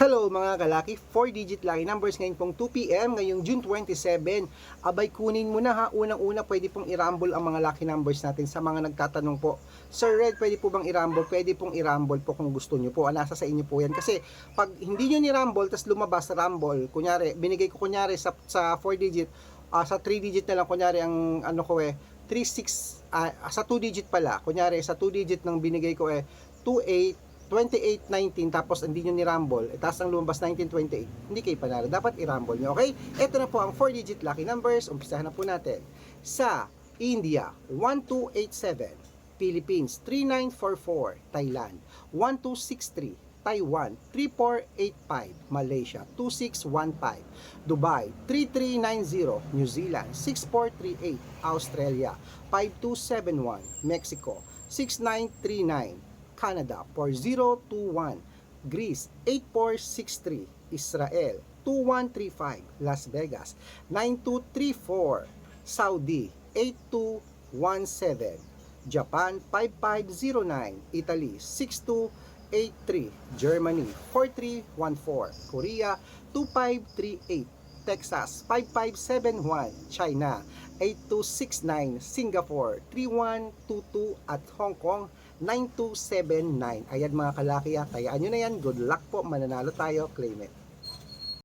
Hello mga kalaki, 4-digit lucky numbers ngayon pong 2pm, ngayong June 27. Abay kunin mo na ha, unang-una pwede pong i-rumble ang mga lucky numbers natin sa mga nagtatanong po. Sir Red, pwede po bang i-rumble? Pwede pong i-rumble po kung gusto nyo po. Ah, Nasa sa inyo po yan. Kasi pag hindi nyo ni-rumble, tas lumabas sa rumble, kunyari, binigay ko kunyari sa, sa 4-digit, ah, sa 3-digit na lang, kunyari ang ano ko eh, 36, ah, sa 2-digit pala, kunyari sa 2-digit ng binigay ko eh, 28, 28-19 tapos hindi nyo ni-rumble, eh, tapos ang lumabas 1928, hindi kayo panalo. Dapat i-rumble nyo, okay? Ito na po ang 4-digit lucky numbers. Umpisahan na po natin. Sa India, 1287. Philippines, 3944. Thailand, 1263. Taiwan, 3485. Malaysia, 2615. Dubai, 3390. New Zealand, 6438. Australia, 5271. Mexico, 6939. Canada 4021, Greece 8463, Israel 2135, Las Vegas 9234, Saudi 8217, Japan 5509, Italy 6283, Germany 4314, Korea 2538, Texas 5571, China 8269, Singapore 3122 at Hong Kong 9279. Ayan mga kalaki, ah. tayaan nyo na yan. Good luck po, mananalo tayo, claim it.